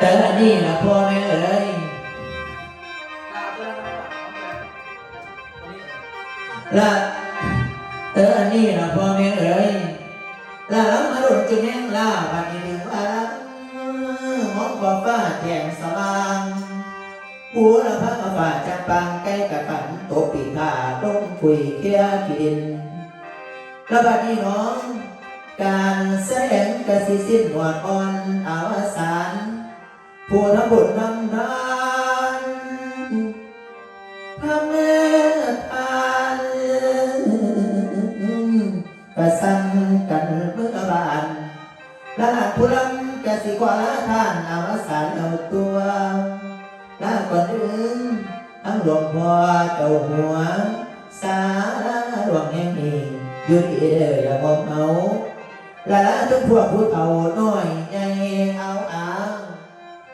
แต่อันนี้นะพ่อแม่เอ้ยละเออนนี้นะพ่อแม่เอ้ยละล้ำมาดุจุนแห่งลาบัดนี้ถึงว่าหมองฟ้าฟ้าแจ่มสว่างบัวละพักฟ้าจังปังใกล้กับกันโตปีกาต้มคุยเคียกิดินละบัดนี้น้อง การแสดงกสิสิ้นหวดอ่อนอาวสาน ผู้ทำบุญนำทานพระเมตตาประสังกันเมื่อบานลาผู้ลำกสิกว่าท่านเอาวสานเอาตัวลาก่อนอื่นทั้งหลวงพ่อเจ้าหัว สาระหลวงแห่งนี้อยู่ที่เด้ออย่ามอมเอาละละทุกพวกผู้เฒ่าน้อยใหญ่เอาอา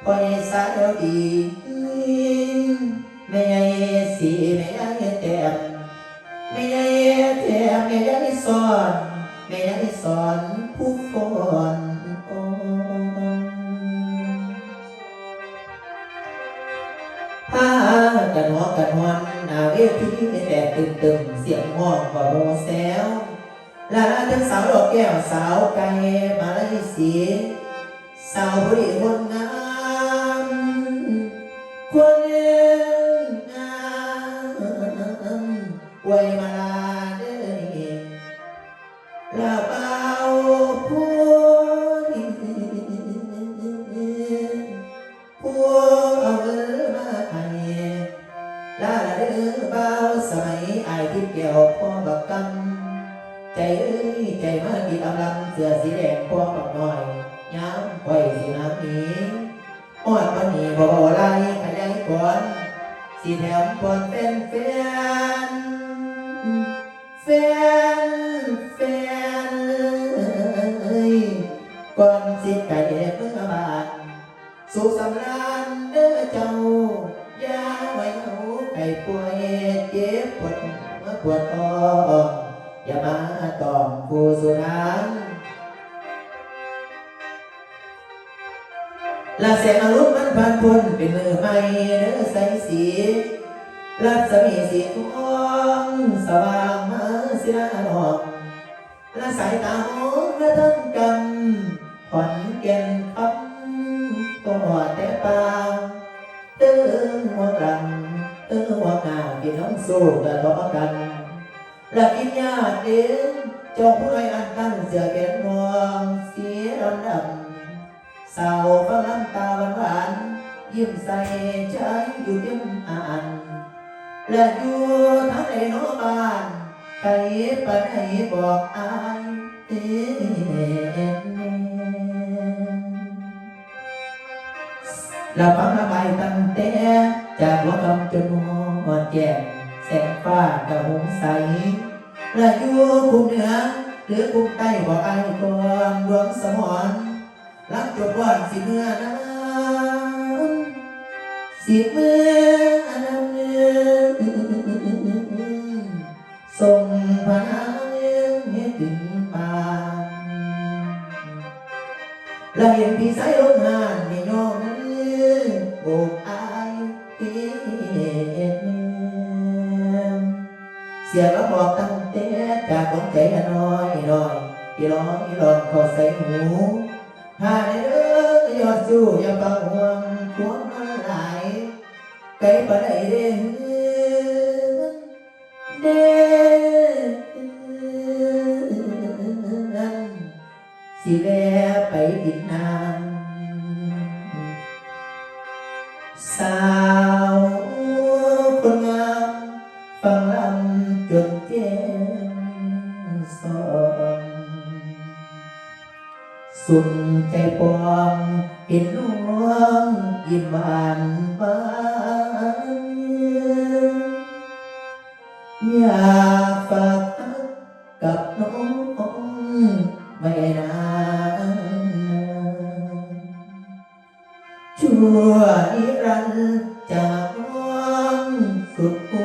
งพอใหญ่สายเอาดีแม่ใหญ่สีแม่ใหญ่แต้มแม่ใหญ่แต้มแม่ใหญ่สอนแม่ใหญ่สอนผู้ฟอนโอ้พากันหัวกันหวันหน้าเวทีแต่ตึมตึมเสียงห้องก็โมแซวลาทั้งสาวดอกแก้วสาวไก่มาลายสีสาวผู้ดีคนงา ลาลาเด้อเบาสมัยอายที่เกี่ยวพ่อบักกำใจเอ้ยใจมาดีกำลำเสื้อสีแดงพวงกับหน่อยย้ำไว้สีน้ำนี้ออดวันนี้บ่บ่ไล่ขยายก่อนสีแถมก่อนเป็นแฟนแฟน วดท้ออย่ามาตอมผู้สุนันละแสงอรุณมันพันพุนเป็นมือใหม่เนื้อใสสีรัศมีสีทองสว่างมาเสียดอกละสายตามองและทั้งกำขอนแก่นคำก็หอดแต่ปางเตื้อหัวกันเตื้อหัวหน้าพี่น้องสู้กันต่อกัน และกินยาเด่นจงผู้ใดอันตั้งเสือแขนนองเสียดำดำสาวฟังน้ำตาหวานหวานๆยิ้มใส่ใจอยู่ยิ้มอ่านและอยู่ทั้งในโนบ้านใครปานให้บอกอายเอ็และฟังระบายตั้งแต่จากหัวคำจนหัวแจ่ม แสงฟ้ากระหงใสและยู่คุมเหนือ หรือคุมใต้บอกไอ้กองดวงสมอนรักจบวันสิเมื่อนั้นสิเมื่อนั้นส่งพลังให้ถึงป่านและเห็นพี่สายลมหา เสียงก็บอกตั้งแต่จากของใจน้อยน้อยอีร้องอีร้องขอใส่หูถ้าได้เด้อยอดสู้อย่าฟังหวงควงมันหลายไกลปะได้เด้เด้สิแลไปอีกนานสาว สุนแต่ปองอินลวงอิมบานบานอย่าฝากกับน้องไม่นานชั่วนิรันจากน้องสุดหั